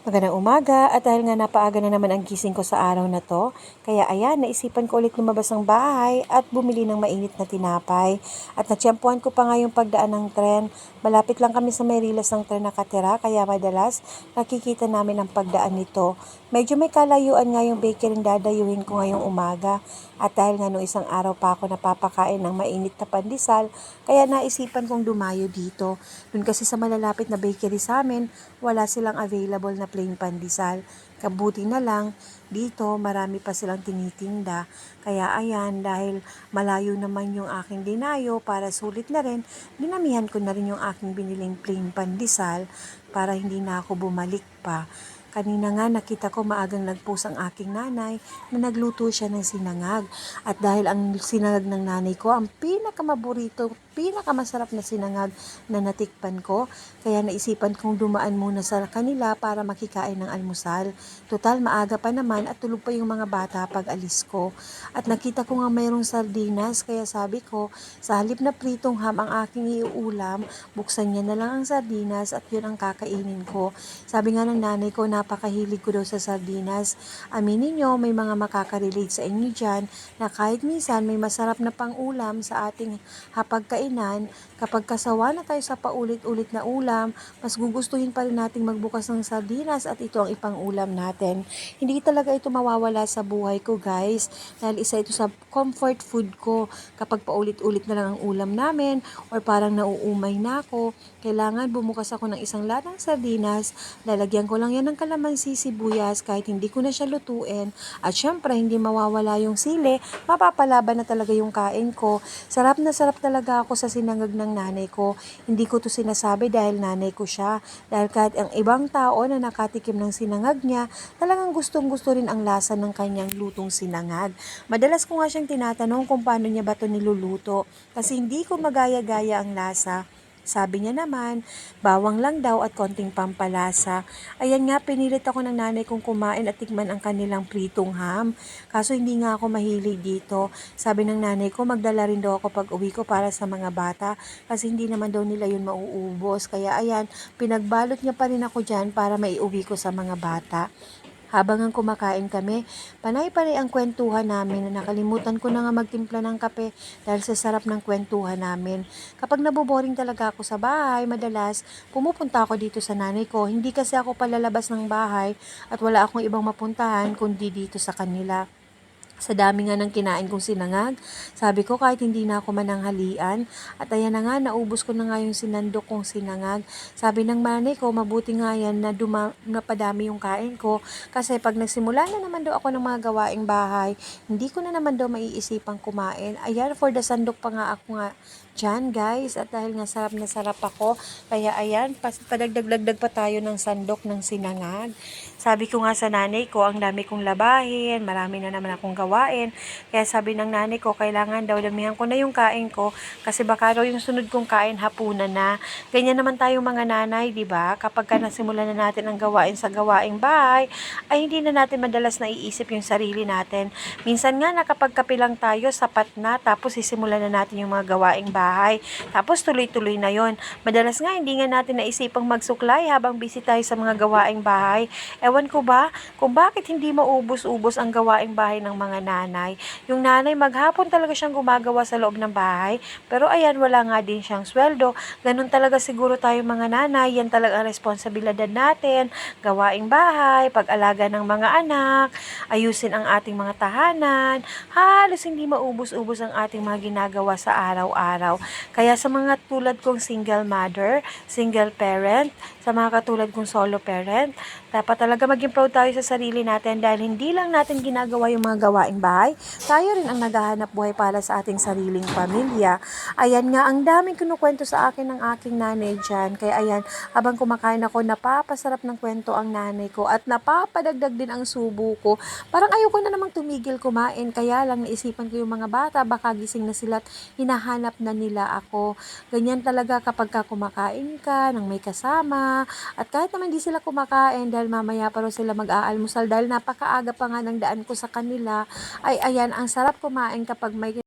Magandang umaga at dahil nga napaaga na naman ang gising ko sa araw na to, kaya ayan, naisipan ko ulit lumabas ng bahay at bumili ng mainit na tinapay. At natsyempuhan ko pa nga yung pagdaan ng tren. Malapit lang kami sa may rilas ng tren nakatira, kaya madalas nakikita namin ang pagdaan nito. Medyo may kalayuan nga yung bakery dadayuhin ko ngayong umaga. At dahil nga nung isang araw pa ako napapakain ng mainit na pandesal, kaya naisipan kong dumayo dito. Dun kasi sa malalapit na bakery sa amin, wala silang available na plain pandesal. Kabuti na lang, dito marami pa silang tinitinda. Kaya ayan, dahil malayo naman yung aking dinayo para sulit na rin, dinamihan ko na rin yung aking biniling plain pandesal para hindi na ako bumalik pa. Kanina nga nakita ko maagang nagpost ang aking nanay na nagluto siya ng sinangag. At dahil ang sinangag ng nanay ko ang pinakamaborito, pinakamasarap na sinangag na natikpan ko, kaya naisipan kong dumaan muna sa kanila para makikain ng almusal. Total maaga pa naman at tulog pa yung mga bata pag alis ko. At nakita ko nga mayroong sardinas, kaya sabi ko, sa halip na pritong ham ang aking iuulam, buksan niya na lang ang sardinas at yun ang kakainin ko. Sabi nga ng nanay ko, napakahilig ko daw sa sardinas. Aminin nyo, may mga makaka-relate sa inyo dyan na kahit minsan may masarap na pang-ulam sa ating hapagkainan, kapag kasawa na tayo sa paulit-ulit na ulam, mas gugustuhin pa rin nating magbukas ng sardinas at ito ang ipang-ulam natin. Hindi talaga ito mawawala sa buhay ko guys, dahil isa ito sa comfort food ko. Kapag paulit-ulit na lang ang ulam namin or parang nauumay na ako, kailangan bumukas ako ng isang latang sardinas, lalagyan ko lang yan ng kalamansi, sibuyas, kahit hindi ko na siya lutuin, at syempre hindi mawawala yung sili, mapapalaban na talaga yung kain ko. Sarap na sarap talaga ako sa sinangag ng nanay ko. Hindi ko to sinasabi dahil nanay ko siya, dahil kahit ang ibang tao na nakatikim ng sinangag niya, talagang gustong gusto rin ang lasa ng kanyang lutong sinangag. Madalas ko nga siyang tinatanong kung paano niya ba to niluluto, kasi hindi ko magaya-gaya ang lasa. Sabi niya naman, bawang lang daw at konting pampalasa. Ayan nga, pinilit ako ng nanay kong kumain at tikman ang kanilang pritong ham. Kaso hindi nga ako mahilig dito. Sabi ng nanay ko, magdala rin daw ako pag uwi ko para sa mga bata kasi hindi naman daw nila yun mauubos. Kaya ayan, pinagbalot niya pa rin ako dyan para maiuwi ko sa mga bata. Habang ang kumakain kami, panay-panay ang kwentuhan namin na nakalimutan ko na nga magtimpla ng kape dahil sa sarap ng kwentuhan namin. Kapag naboboring talaga ako sa bahay, madalas pumupunta ako dito sa nanay ko. Hindi kasi ako palalabas ng bahay at wala akong ibang mapuntahan kundi dito sa kanila. Sa dami nga ng kinain kong sinangag, sabi ko kahit hindi na ako mananghalian, at ayan na nga, naubos ko na nga yung sinandok kong sinangag. Sabi ng manay ko, mabuti nga yan na duma, napadami yung kain ko, kasi pag nagsimula na naman daw ako ng mga gawaing bahay, hindi ko na naman daw maiisipang kumain. Ayan, for the sandok pa nga ako nga dyan guys, at dahil nga sarap na sarap ako, kaya ayan, padagdag-dagdag pa tayo ng sandok ng sinangag. Sabi ko nga sa nanay ko, ang dami kong labahin, marami na naman akong gawain. Kaya sabi ng nanay ko, kailangan daw damihan ko na yung kain ko kasi baka daw yung sunod kong kain hapunan na. Ganyan naman tayong mga nanay, di ba? Kapag ka nasimulan na natin ang gawain sa gawaing bahay, ay hindi na natin madalas naiisip yung sarili natin. Minsan nga nakapagkape lang tayo, sapat na, tapos sisimulan na natin yung mga gawaing bahay. Tapos tuloy-tuloy na yon. Madalas nga hindi nga natin naisipang magsuklay habang busy tayo sa mga gawaing bahay. Ewan ko ba kung bakit hindi maubos-ubos ang gawaing bahay ng mga nanay. Yung nanay maghapon talaga siyang gumagawa sa loob ng bahay, pero ayan wala nga din siyang sweldo. Ganun talaga siguro tayo mga nanay, yan talaga ang responsibilidad natin. Gawaing bahay, pag-alaga ng mga anak, ayusin ang ating mga tahanan. Halos hindi maubos-ubos ang ating mga ginagawa sa araw-araw. Kaya sa mga tulad kong single mother, single parent, sa mga katulad kong solo parent, dapat talaga maging proud tayo sa sarili natin dahil hindi lang natin ginagawa yung mga gawaing bahay, tayo rin ang naghahanap buhay para sa ating sariling pamilya. Ayan nga, ang daming kinukwento sa akin ng aking nanay dyan. Kaya ayan, habang kumakain ako, napapasarap ng kwento ang nanay ko at napapadagdag din ang subo ko. Parang ayoko na namang tumigil kumain, kaya lang naisipan ko yung mga bata, baka gising na sila at hinahanap na nila ako. Ganyan talaga kapag ka kumakain ka, ng may kasama, at kahit naman di sila kumakain dahil mamaya pa rin sila mag-aalmusal dahil napakaaga pa nga ng daan ko sa kanila, ay ayan, ang sarap kumain kapag may